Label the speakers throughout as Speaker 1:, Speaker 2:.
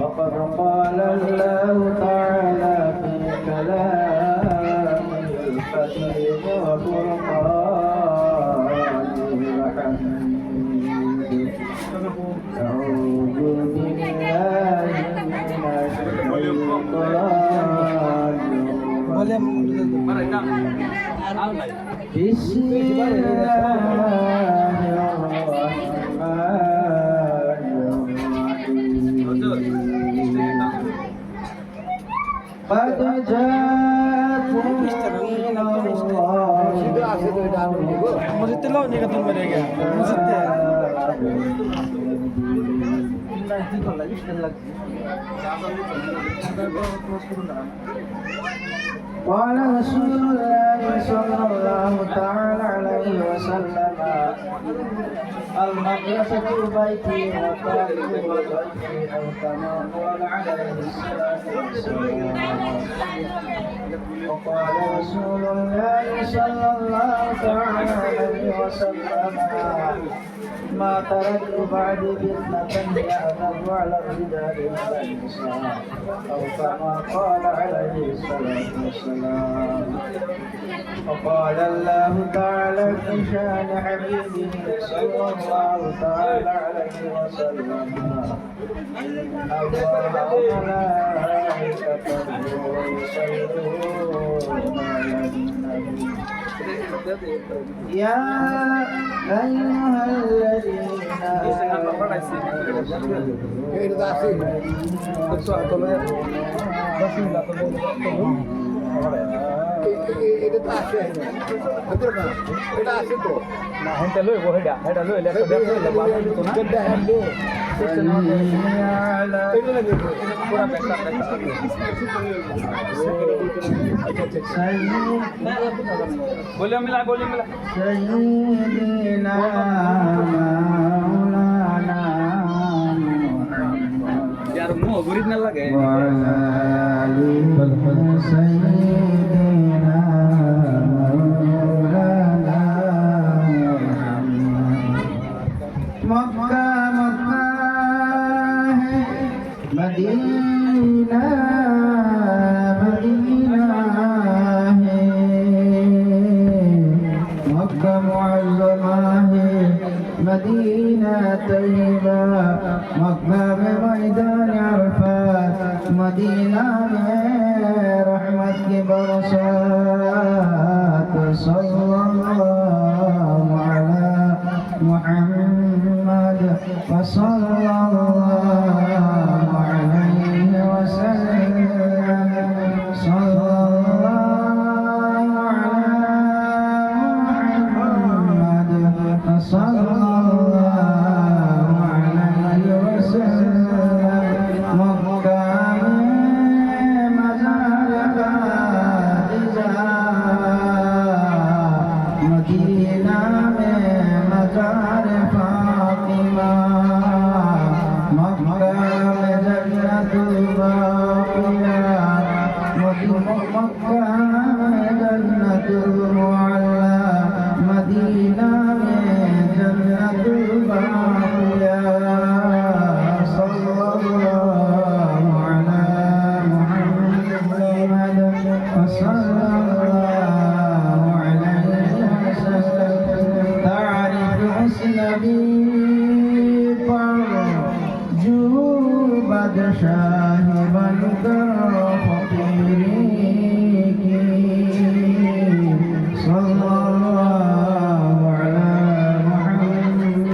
Speaker 1: وقد قال الله تعالى في قد جاءت من الله
Speaker 2: مسجد لو نيكتون مريقا مسجد
Speaker 1: قال رسول الله صلى الله تعالى عليه وسلم المدرسة بيتي وطالب وضيفي أو تمام عليه الصلاة والسلام وقال رسول الله صلى الله تعالى عليه وسلم ما تركت بعد فتنة يأذب على الرجال أو كما قال عليه الصلاة والسلام. وقال الله تعالى في شأن حبيبه صلى الله تعالى عليه وسلم. الله وملائكته يصلون على النبي يا أيها الذين
Speaker 3: এটা তো আছে বুঝলো না এটা আছে তো
Speaker 2: না হেটা লই बोलियो मिला बोलियो
Speaker 1: मिला सैदीना मौलाना
Speaker 2: यार मुंह गुरीत ना लगे
Speaker 1: सैदीना مدینہ مدینہ ہے مکہ معظمہ ہے مدینہ طیبہ مکہ عرفات. مدینہ میں رحمت کی برسات صلی اللہ علی محمد. وصلى الله मकान जन्नत बापिया मधु मक्का فرجو بدشاه بنكر فقيري صلى الله على محمد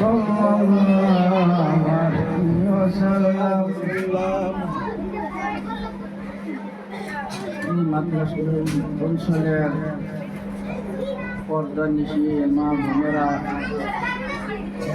Speaker 1: صلى الله عليه وسلم এই মাদ্রাসা অঞ্চলের পর্দা নিশি মা বোনেরা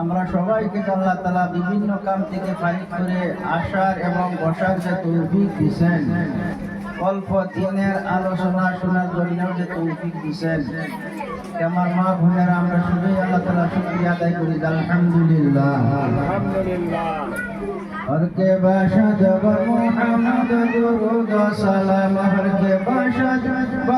Speaker 1: আমরা সবাইকে আল্লাহ তালা বিভিন্ন কাম থেকে ফারিক করে আসার এবং বসার যে তৌফিক দিচ্ছেন অল্প দিনের আলোচনা শোনার জন্য যে তৌফিক দিচ্ছেন আমার মা বোনেরা আমরা সবাই আল্লাহ তালা শুক্রিয়া আদায় করি আলহামদুলিল্লাহ। হরকে বাসা যাব মোহাম্মদ محمد درود হরকে বাসা ہر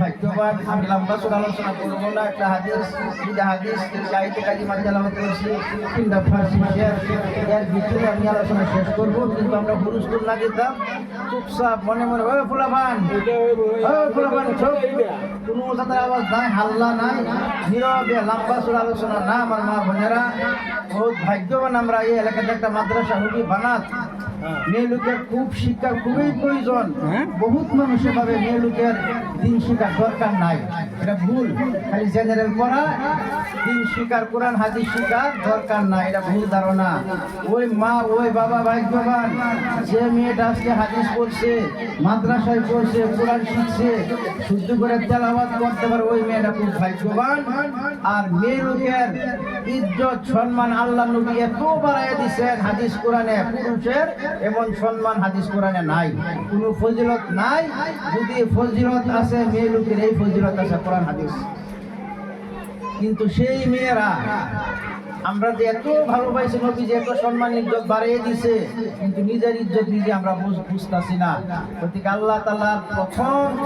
Speaker 1: ভাগ্যবান। আমি লম্বা আলোচনা না। একটা হাদিস হাদিস ভিতরে আমি আলোচনা শেষ করব, কিন্তু আমরা না চুপচাপ মনে নাই নাই লম্বা আলোচনা না মা বহুত ভাগ্যবান আমরা এই এলাকাতে একটা মাদ্রাসা হুবি বানাত। মেয়ে লোকের খুব শিক্ষা খুবই প্রয়োজন।
Speaker 2: হ্যাঁ?
Speaker 1: বহুত মানুষে ভাবে মেয়ে লোকের দিন শিক্ষা দরকার নাই। এটা ভুল। খালি জেনারেল পড়া দিন শিকার, কোরআন, হাদিস শিকার, দরকার নাই এটা ভুল ধারণা। ওই মা, ওই বাবা, ভাগ্যবান, যে মেয়েটা আজকে হাদিস পড়ছে, মাদ্রাসায় পড়ছে, কোরআন শিখছে, শুদ্ধ করে তেলাবাদ করতে পারে, ওই মেয়েটা খুব ভাগ্যবান। আর মেয়ে লোকের ইজ্জত, সম্মান আল্লাহ নবী এত বাড়াইয়া দিচ্ছেন হাদিস কোরআনে, পুরুষের এমন সম্মান হাদিস কোরআনে নাই। কোনো ফজিলত নাই। যদি ফজিলত আছে, মেয়ে লোকের এই ফজিলত আছে, কোরআন, হাদিস। কিন্তু সেই মেয়েরা, আমরা যে এত ভালোবাসি নবী যে এত সম্মান, ইজ্জত বাড়িয়ে দিছে, কিন্তু নিজের ইজ্জত নিজে আমরা বুঝ- বুঝতাছি না। গতিকে আল্লাহ তালার প্রথম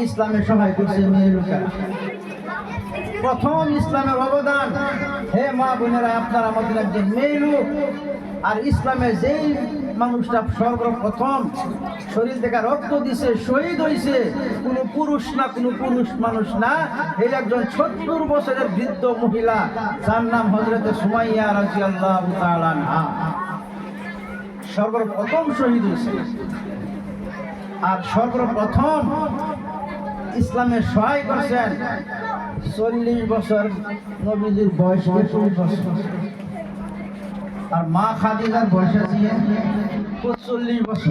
Speaker 1: ইসলামের সহায় করছে মেয়ে লোকেরা। প্রথম ইসলামের অবদান। হে মা বোনেরা, আপনার আমাদের একজন মেয়ে লোক। আর ইসলামের যেই মানুষটা সর্বপ্রথম শরীর থেকে রক্ত দিছে, শহীদ হয়েছে কোনো পুরুষ না, কোনো পুরুষ মানুষ না। এই একজন সত্তর বছরের বৃদ্ধ মহিলা, যার নাম হজরতে সুমাইয়া রাজি আল্লাহ সর্বপ্রথম শহীদ হয়েছে আর সর্বপ্রথম ইসলামের সহায় করছেন চল্লিশ বছর নবীজির বয়স বছর। আর মা খাদিজার বয়স আছে পঁচল্লিশ বছর।